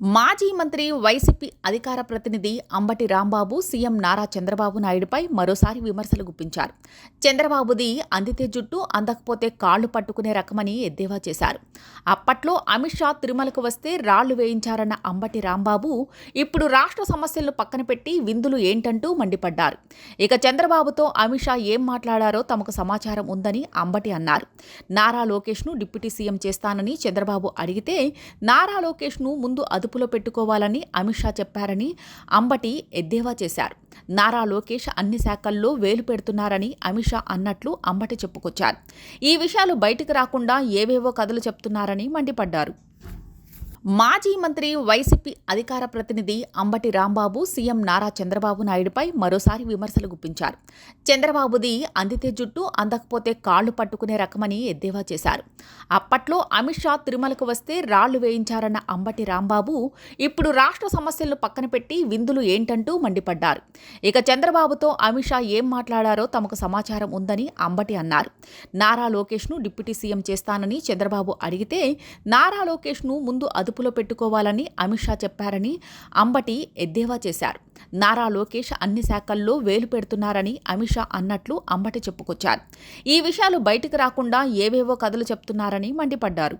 మాజీ మంత్రి వైసీపీ అధికార ప్రతినిధి అంబటి రాంబాబు సీఎం నారా చంద్రబాబు నాయుడుపై మరోసారి విమర్శలు గుప్పించారు. చంద్రబాబుది అందితే జుట్టు అందకపోతే కాళ్ళు పట్టుకునే రకమని ఎద్దేవా చేశారు. అప్పట్లో అమిత్ షా తిరుమలకు వస్తే రాళ్ళు వేయించారన్న అంబటి రాంబాబు ఇప్పుడు రాష్ట్ర సమస్యలను పక్కన పెట్టి విందులు ఏంటంటూ మండిపడ్డారు. ఇక చంద్రబాబుతో అమిత్ షా ఏం మాట్లాడారో తమకు సమాచారం ఉందని అంబటి అన్నారు. నారా లోకేష్ను డిప్యూటీ సీఎం చేస్తానని చంద్రబాబు అడిగితే నారా లోకేష్ను ముందు అదుపులో పెట్టుకోవాలని అమిత్ షా చెప్పారని అంబటి ఎద్దేవా చేశారు. నారా లోకేష్ అన్ని శాఖల్లో వేలు పెడుతున్నారని అమిత్ షా అన్నట్లు అంబటి చెప్పుకొచ్చారు. ఈ విషయాలు బయటకు రాకుండా ఏవేవో కథలు చెప్తున్నారని మండిపడ్డారు. మాజీ మంత్రి వైసీపీ అధికార ప్రతినిధి అంబటి రాంబాబు సీఎం నారా చంద్రబాబు నాయుడుపై మరోసారి విమర్శలు గుప్పించారు. చంద్రబాబుది అందితే జుట్టు అందకపోతే కాళ్ళు పట్టుకునే రకమని ఎద్దేవా చేశారు. అప్పట్లో అమిత్ షా తిరుమలకు వస్తే రాళ్ళు వేయించారన్న అంబటి రాంబాబు ఇప్పుడు రాష్ట్ర సమస్యలను పక్కన పెట్టి విందులు ఏంటంటూ మండిపడ్డారు. ఇక చంద్రబాబుతో అమిత్ షా ఏం మాట్లాడారో తమకు సమాచారం ఉందని అంబటి అన్నారు. నారా లోకేష్ను డిప్యూటీ సీఎం చేస్తానని చంద్రబాబు అడిగితే నారా లోకేష్ను ముందు అదుపులో పెట్టుకోవాలని అమిత్ షా చెప్పారని అంబటి ఎద్దేవా చేశారు. నారా లోకేష్ అన్ని శాఖల్లో వేలు పెడుతున్నారని అమిత్ షా అన్నట్లు అంబటి చెప్పుకొచ్చారు. ఈ విషయాలు బయటకు రాకుండా ఏవేవో కథలు చెప్తున్నారని మండిపడ్డారు.